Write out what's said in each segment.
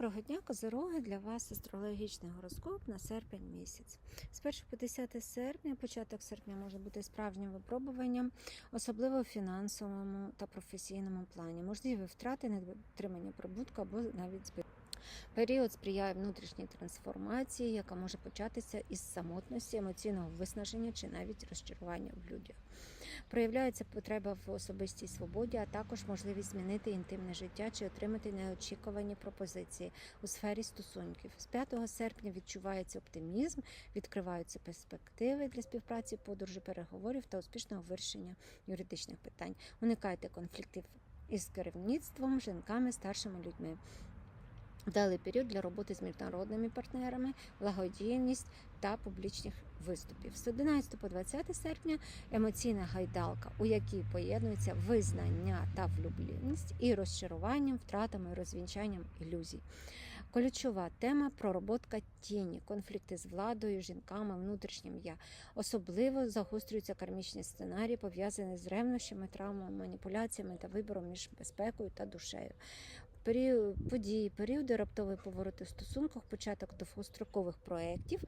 Доброго дня, козороги! Для вас астрологічний гороскоп на серпень місяць. З 1 по 10 серпня, початок серпня може бути справжнім випробуванням, особливо в фінансовому та професійному плані. Можливі втрати, недотримання прибутку або навіть збитки. Період сприяє внутрішній трансформації, яка може початися із самотності, емоційного виснаження чи навіть розчарування в людях. Проявляється потреба в особистій свободі, а також можливість змінити інтимне життя чи отримати неочікувані пропозиції у сфері стосунків. З 5 серпня відчувається оптимізм, відкриваються перспективи для співпраці, подорожі, переговорів та успішного вирішення юридичних питань. Уникайте конфліктів із керівництвом, жінками, старшими людьми. Вдалий період для роботи з міжнародними партнерами, благодійність та публічних виступів. З 11 по 20 серпня емоційна гайдалка, у якій поєднуються визнання та влюбленість і розчаруванням, втратами, розвінчанням ілюзій. Ключова тема пророботка тіні, конфлікти з владою, жінками, внутрішнім я. Особливо загострюються кармічні сценарії, пов'язані з ревнощами, травмами, маніпуляціями та вибором між безпекою та душею. Події, періоди, раптові повороти в стосунках, початок довгострокових проєктів,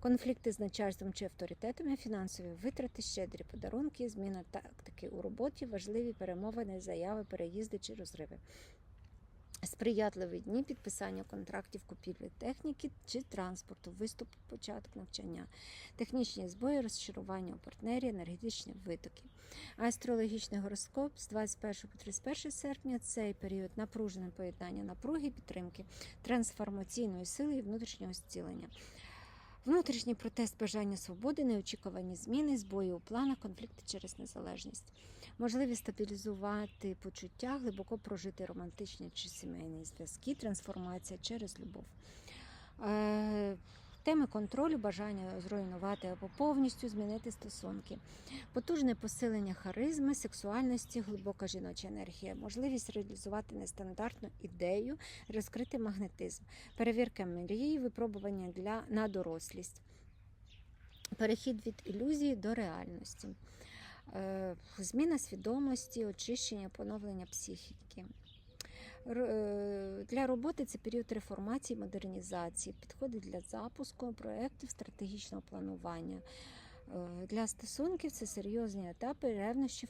конфлікти з начальством чи авторитетами, фінансові витрати, щедрі подарунки, зміна тактики у роботі, важливі перемовини, заяви, переїзди чи розриви. Сприятливі дні підписання контрактів купівлі техніки чи транспорту, виступ, початок навчання, технічні збої, розчарування у партнері, енергетичні витоки. Астрологічний гороскоп з 21 по 31 серпня цей період напружене поєднання напруги, підтримки, трансформаційної сили і внутрішнього зцілення. Внутрішній протест бажання свободи, неочікувані зміни, збої у планах, конфлікти через незалежність. Можливість стабілізувати почуття, глибоко прожити романтичні чи сімейні зв'язки, трансформація через любов. Теми контролю, бажання зруйнувати або повністю змінити стосунки, потужне посилення харизми, сексуальності, глибока жіноча енергія, можливість реалізувати нестандартну ідею, розкрити магнетизм, перевірка мрії, випробування для на дорослість, перехід від ілюзії до реальності, е, зміна свідомості, очищення, поновлення психіки. Е, для роботи це період реформації, модернізації, підходить для запуску проєктів стратегічного планування. Е, для стосунків це серйозні етапи ревнощів,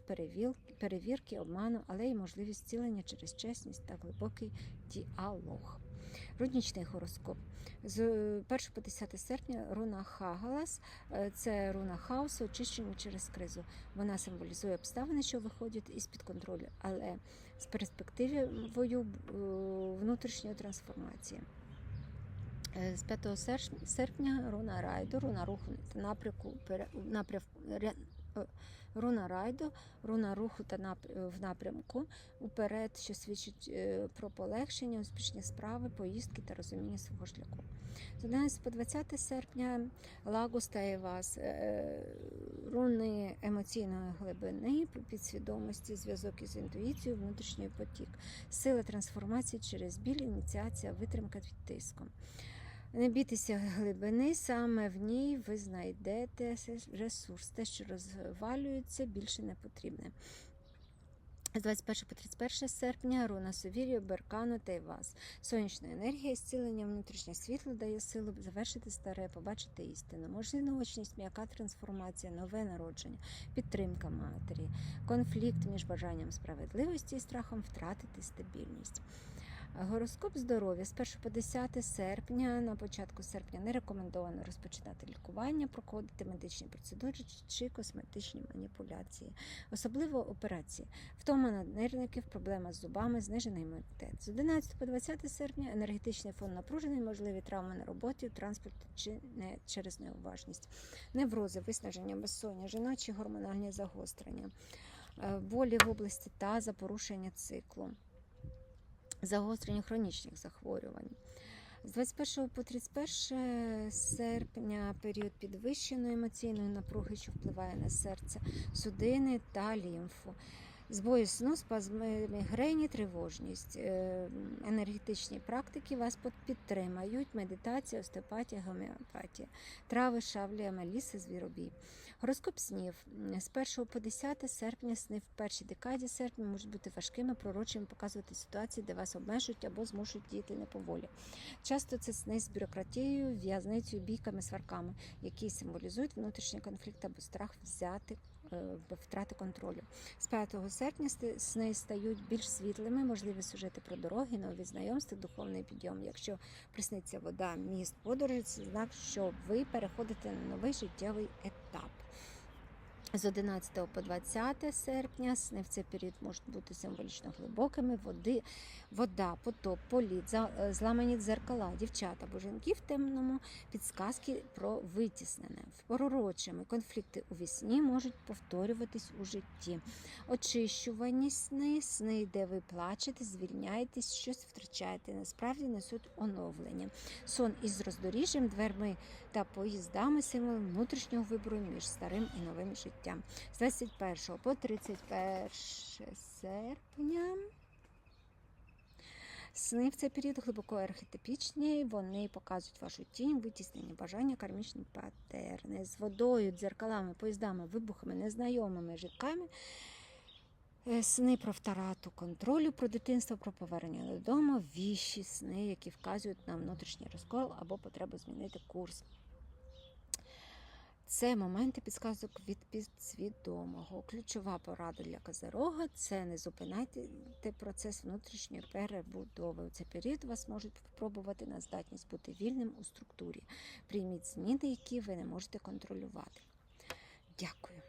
перевірки, обману, але й можливість зцілення через чесність та глибокий діалог. Руднічний гороскоп. З 1 по 10 серпня руна Хагалас це руна хаосу, очищення через кризу. Вона символізує обставини, що виходять із-під контролю, але з перспективою внутрішньої трансформації. З 5 серпня руна райду, руна руху напрямку, напрямку руна райду, руна руху та в напрямку уперед, що свідчить про полегшення, успішні справи, поїздки та розуміння свого шляху. З 11 по 20 серпня Лагус та Евас, руни емоційної глибини, підсвідомості, зв'язок із інтуїцією, внутрішній потік, сила трансформації через біль, ініціація, витримка під тиском. Не бійтеся глибини, саме в ній ви знайдете ресурс. Те, що розвалюється, більше не потрібне. З 21 по 31 серпня руна Совір'ю, Беркану та Івас. Сонячна енергія, зцілення, внутрішнє світло дає силу завершити старе, побачити істину. Можливочність, м'яка трансформація, нове народження, підтримка матері, конфлікт між бажанням справедливості і страхом втратити стабільність. Гороскоп здоров'я з 1 по 10 серпня, на початку серпня не рекомендовано розпочинати лікування, проходити медичні процедури чи косметичні маніпуляції, особливо операції, втома наднирників, проблема з зубами, знижений імунітет. З 11 по 20 серпня енергетичний фон напружений, можливі травми на роботі, транспорті чи не через неуважність, неврози, виснаження, безсоння, жіночі гормональні загострення, болі в області таза, порушення циклу загострення хронічних захворювань. З 21 по 31 серпня період підвищеної емоційної напруги, що впливає на серце, судини та лімфу. Збої сну, спазми мігрені, тривожність. Е, Енергетичні практики вас під- підтримають. Медитація, остеопатія, гомеопатія, трави, шавлі, амеліси, звіробій. Гороскоп снів з 1 по 10 серпня сни в першій декаді серпня можуть бути важкими, пророчими, показувати ситуації, де вас обмежують або змушують діяти не по волі. Часто це сни з бюрократією, в'язницею, бійками, сварками, які символізують внутрішній конфлікт або страх взяти втрати контролю. З 5 серпня сни стають більш світлими, можливі сюжети про дороги, нові знайомства, духовний підйом. Якщо присниться вода, міст, подорожі, це знак, що ви переходите на новий життєвий етап. З 11 по 20 серпня сни в цей період можуть бути символічно глибокими. Води, вода, потоп, політ, е, зламані дзеркала, дівчата або в темному, підсказки про витіснене. Пророчими конфлікти у вісні можуть повторюватись у житті. Очищувані сни, сни, де ви плачете, звільняєтесь, щось втрачаєте. Насправді несуть оновлення. Сон із роздоріжжям, дверми та поїздами символ внутрішнього вибору між старим і новим життям. З 21 по 31 серпня. Сни в цей період глибоко архетипічні, вони показують вашу тінь, витіснені бажання, кармічні патерни з водою, дзеркалами, поїздами, вибухами, незнайомими житками. Е, Сни про втрату контролю, про дитинство, про повернення додому, віші сни, які вказують на внутрішній розкол або потребу змінити курс. Це моменти підсказок від підсвідомого. Ключова порада для Козерога – це не зупиняйте процес внутрішньої перебудови. У цей період вас можуть спробувати на здатність бути вільним у структурі. Прийміть зміни, які ви не можете контролювати. Дякую.